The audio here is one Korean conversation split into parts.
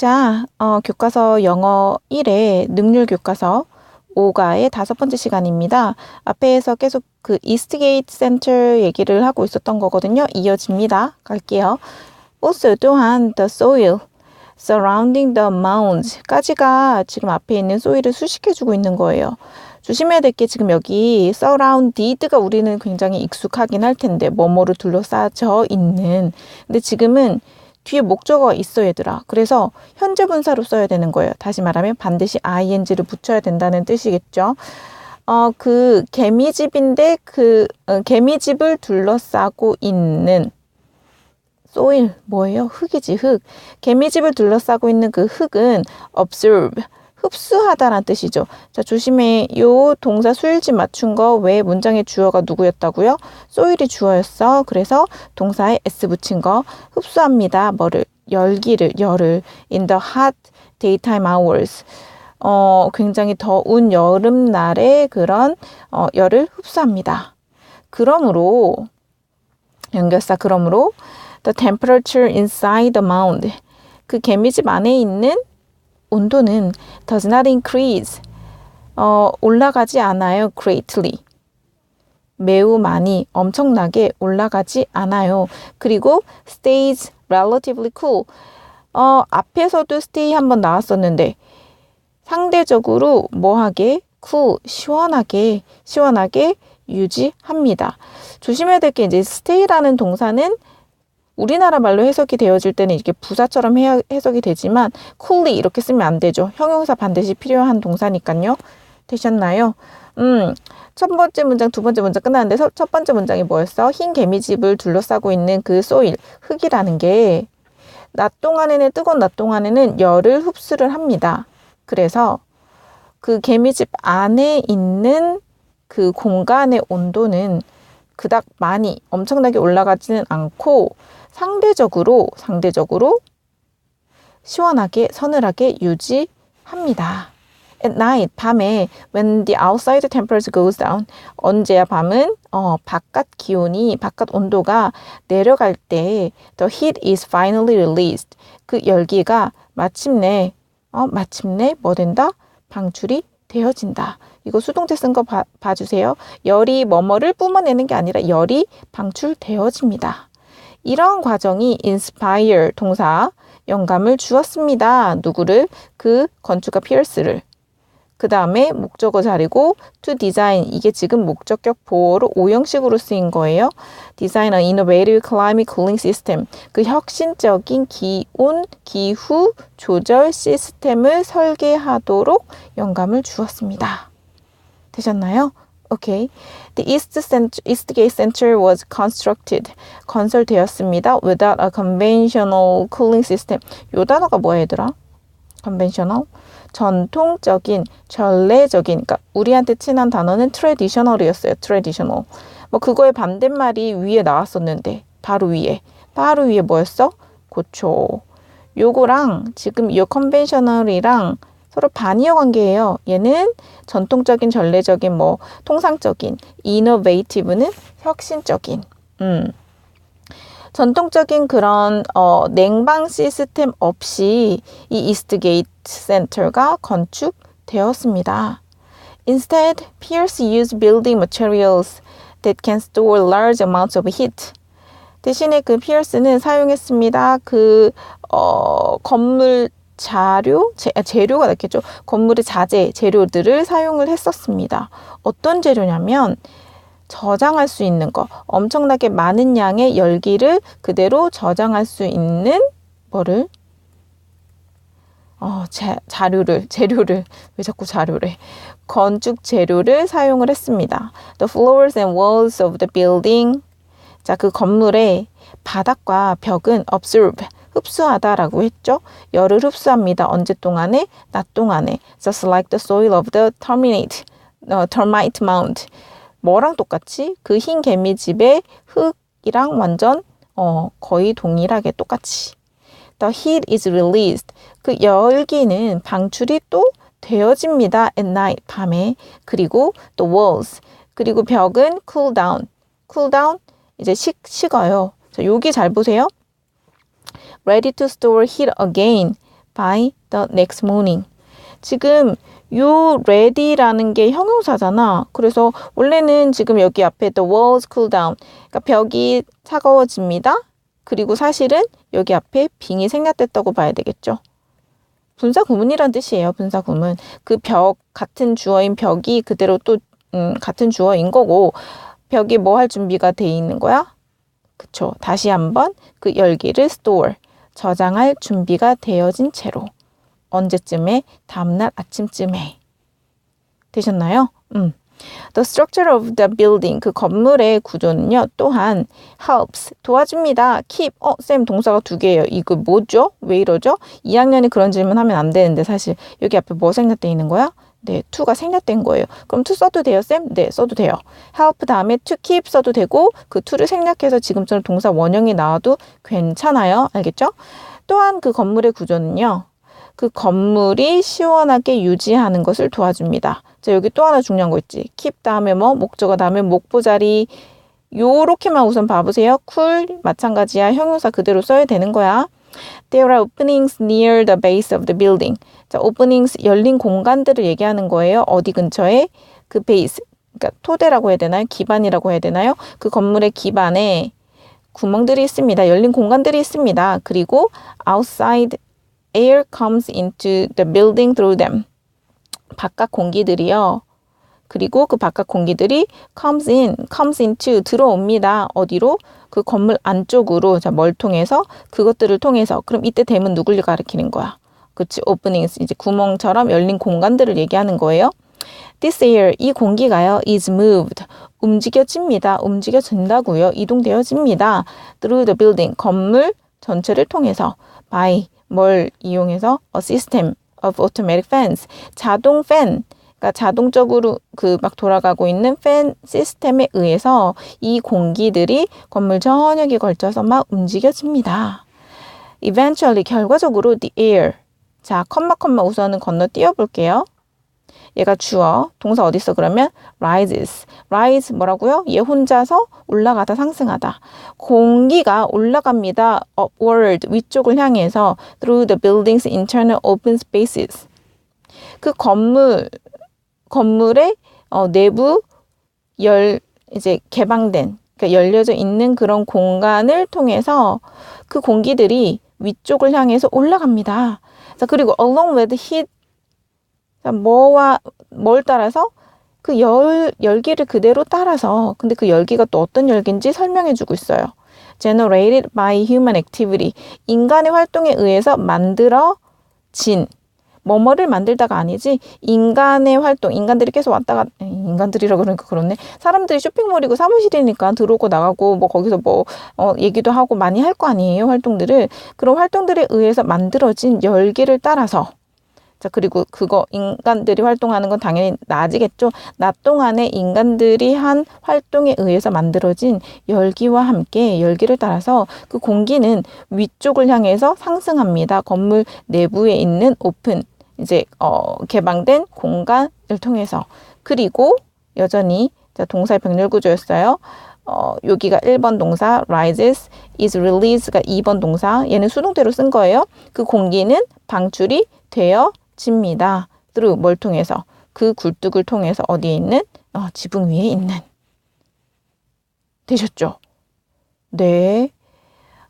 자, 어, 교과서 영어 1의 능률 교과서 5가의 다섯 번째 시간입니다. 앞에서 계속 그 이스트게이트 센터 얘기를 하고 있었던 거거든요. 이어집니다. 갈게요. Also 또한 the soil surrounding the mounds까지가 지금 앞에 있는 소일을 수식해주고 있는 거예요. 조심해야 될 게 지금 여기 surrounded가 우리는 굉장히 익숙하긴 할 텐데 뭐뭐로 둘러싸져 있는 근데 지금은 뒤에 목적어가 있어 얘들아. 그래서 현재 분사로 써야 되는 거예요. 다시 말하면 반드시 ing를 붙여야 된다는 뜻이겠죠. 어, 그 개미집인데 그 어, 개미집을 둘러싸고 있는 소일 뭐예요? 흙이지 흙. 개미집을 둘러싸고 있는 그 흙은 observe 흡수하다라는 뜻이죠. 자, 조심해. 요 동사 수일집 맞춘 거 왜 문장의 주어가 누구였다고요? 소일이 주어였어. 그래서 동사에 s 붙인 거 흡수합니다. 뭐를? 열기를, 열을 in the hot daytime hours. 어, 굉장히 더운 여름날에 그런 어, 열을 흡수합니다. 그러므로 연결사 그러므로 the temperature inside the mound 그 개미집 안에 있는 온도는 does not increase. 어, 올라가지 않아요. greatly. 매우 많이, 엄청나게 올라가지 않아요. 그리고 stays relatively cool. 어, 앞에서도 stay 한번 나왔었는데 상대적으로 뭐하게 cool, 시원하게, 시원하게 유지합니다. 조심해야 될 게 이제 stay라는 동사는 우리나라 말로 해석이 되어질 때는 이렇게 부사처럼 해석이 되지만 coolly 이렇게 쓰면 안 되죠. 형용사 반드시 필요한 동사니까요. 되셨나요? 음, 첫 번째 문장, 두 번째 문장 끝났는데 첫 번째 문장이 뭐였어? 흰 개미집을 둘러싸고 있는 그 소일, 흙이라는 게 낮 동안에는 뜨거운 낮 동안에는 열을 흡수를 합니다. 그래서 그 개미집 안에 있는 그 공간의 온도는 그닥 많이 엄청나게 올라가지는 않고 상대적으로 상대적으로 시원하게 서늘하게 유지합니다. At night 밤에 when the outside temperature goes down 언제야 밤은 어 바깥 기온이 바깥 온도가 내려갈 때 the heat is finally released 그 열기가 마침내 어 마침내 뭐 된다 방출이 되어진다. 이거 수동태 쓴 거 봐주세요. 열이 뭐뭐를 뿜어내는 게 아니라 열이 방출되어집니다. 이런 과정이 inspire 동사 영감을 주었습니다. 누구를? 그 건축가 피어스를. 그 다음에 목적어 자리고 to design 이게 지금 목적격 보호로 오형식으로 쓰인 거예요. design an innovative climate cooling system 그 혁신적인 기온 기후 조절 시스템을 설계하도록 영감을 주었습니다. 되셨나요? Okay. The East, Center, Eastgate Center was constructed. 건설되었습니다. Without a conventional cooling system. 요 단어가 뭐야 얘들아? conventional? 전통적인, 전례적인, 그러니까 우리한테 친한 단어는 traditional이었어요. traditional. 뭐 그거의 반대말이 위에 나왔었는데 바로 위에. 바로 위에 뭐였어? 고초. 요거랑 지금 이 conventional이랑 서로 반이어 관계예요. 얘는 전통적인, 전례적인, 뭐 통상적인, innovative는 혁신적인. 음. 전통적인 그런 어, 냉방 시스템 없이 이 이스트게이트 센터가 건축되었습니다. Instead, Pierce used building materials that can store large amounts of heat. 대신에 그 피어스는 사용했습니다. 그 어, 건물 자료, 재, 아, 재료가 낫겠죠. 건물의 자재, 재료들을 사용을 했었습니다. 어떤 재료냐면 저장할 수 있는 거, 엄청나게 많은 양의 열기를 그대로 저장할 수 있는 뭐를 어, 자, 자료를, 재료를, 왜 자꾸 자료래? 건축 재료를 사용을 했습니다. The floors and walls of the building. 자, 그 건물의 바닥과 벽은 observe, 흡수하다라고 했죠. 열을 흡수합니다. 언제 동안에? 낮 동안에. Just like the soil of the terminate, uh, termite mound. 뭐랑 똑같이? 그 흰 개미집의 흙이랑 완전 어, 거의 동일하게 똑같이. The heat is released. 그 열기는 방출이 또 되어집니다. At night, 밤에. 그리고 the walls. 그리고 벽은 cool down. cool down, 이제 식, 식어요. 자, 여기 잘 보세요. Ready to store heat again by the next morning. 지금 요 ready라는 게 형용사잖아. 그래서 원래는 지금 여기 앞에 the walls cool down. 그러니까 벽이 차가워집니다. 그리고 사실은 여기 앞에 빙이 생략됐다고 봐야 되겠죠. 분사 구문이란 뜻이에요. 분사 구문. 그 벽 같은 주어인 벽이 그대로 또 음, 같은 주어인 거고 벽이 뭐 할 준비가 돼 있는 거야? 그쵸. 다시 한번 그 열기를 store 저장할 준비가 되어진 채로 언제쯤에 다음날 아침쯤에 되셨나요? 음. The structure of the building 그 건물의 구조는요 또한 helps 도와줍니다. keep 어쌤 동사가 두 개예요. 이거 뭐죠? 왜 이러죠? 2학년이 그런 질문 하면 안 되는데 사실 여기 앞에 뭐 생략돼 있는 거야? 네, to가 생략된 거예요. 그럼 to 써도 돼요, 쌤? 네, 써도 돼요. help 다음에 to keep 써도 되고 그 to를 생략해서 지금처럼 동사 원형이 나와도 괜찮아요. 알겠죠? 또한 그 건물의 구조는요. 그 건물이 시원하게 유지하는 것을 도와줍니다. 자, 여기 또 하나 중요한 거 있지. keep 다음에 뭐, 목적어 다음에 목보자리. 요렇게만 우선 봐보세요. cool, 마찬가지야. 형용사 그대로 써야 되는 거야. There are openings near the base of the building. 자, openings, 열린 공간들을 얘기하는 거예요. 어디 근처에? 그 base, 그러니까 토대라고 해야 되나요? 기반이라고 해야 되나요? 그 건물의 기반에 구멍들이 있습니다. 열린 공간들이 있습니다. 그리고 outside air comes into the building through them. 바깥 공기들이요. 그리고 그 바깥 공기들이 comes in, comes into 들어옵니다. 어디로? 그 건물 안쪽으로 자, 뭘 통해서 그것들을 통해서 그럼 이때 댐은 누굴 가리키는 거야? 그치 openings 이제 구멍처럼 열린 공간들을 얘기하는 거예요. This air 이 공기가요 is moved 움직여집니다. 움직여진다고요. 이동되어집니다. Through the building 건물 전체를 통해서 by 뭘 이용해서 a system of automatic fans 자동 팬 그러니까 자동적으로 그 막 돌아가고 있는 팬 시스템에 의해서 이 공기들이 건물 전역에 걸쳐서 막 움직여집니다. Eventually 결과적으로 the air. 자 컴마 컴마 우선은 건너 뛰어 볼게요. 얘가 주어. 동사 어디 있어 그러면? rises. rise 뭐라고요? 얘 혼자서 올라가다 상승하다. 공기가 올라갑니다. upward 위쪽을 향해서 through the building's internal open spaces. 그 건물 건물의 어, 내부 열 이제 개방된 그러니까 열려져 있는 그런 공간을 통해서 그 공기들이 위쪽을 향해서 올라갑니다. 자 그리고 along with heat 자, 뭐와 뭘 따라서 그 열, 열기를 그대로 따라서 근데 그 열기가 또 어떤 열기인지 설명해 주고 있어요. generated by human activity 인간의 활동에 의해서 만들어진 뭐뭐를 만들다가 아니지 인간의 활동 인간들이 계속 왔다 가 인간들이라 그러니까 그렇네 사람들이 쇼핑몰이고 사무실이니까 들어오고 나가고 뭐 거기서 뭐 어, 얘기도 하고 많이 할 거 아니에요 활동들을 그런 활동들에 의해서 만들어진 열기를 따라서 자, 그리고 그거 인간들이 활동하는 건 당연히 낮이겠죠. 낮 동안에 인간들이 한 활동에 의해서 만들어진 열기와 함께 열기를 따라서 그 공기는 위쪽을 향해서 상승합니다. 건물 내부에 있는 오픈 이제 어 개방된 공간을 통해서 그리고 여전히 자, 동사의 병렬 구조였어요. 어, 여기가 1번 동사 rises, is released가 2번 동사. 얘는 수동태로 쓴 거예요. 그 공기는 방출이 되어 집니다. through 뭘 통해서 그 굴뚝을 통해서 어디에 있는 어, 지붕 위에 있는 되셨죠? 네.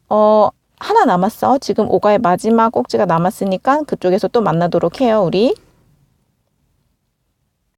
어, 하나 남았어. 지금 오가의 마지막 꼭지가 남았으니까 그쪽에서 또 만나도록 해요, 우리.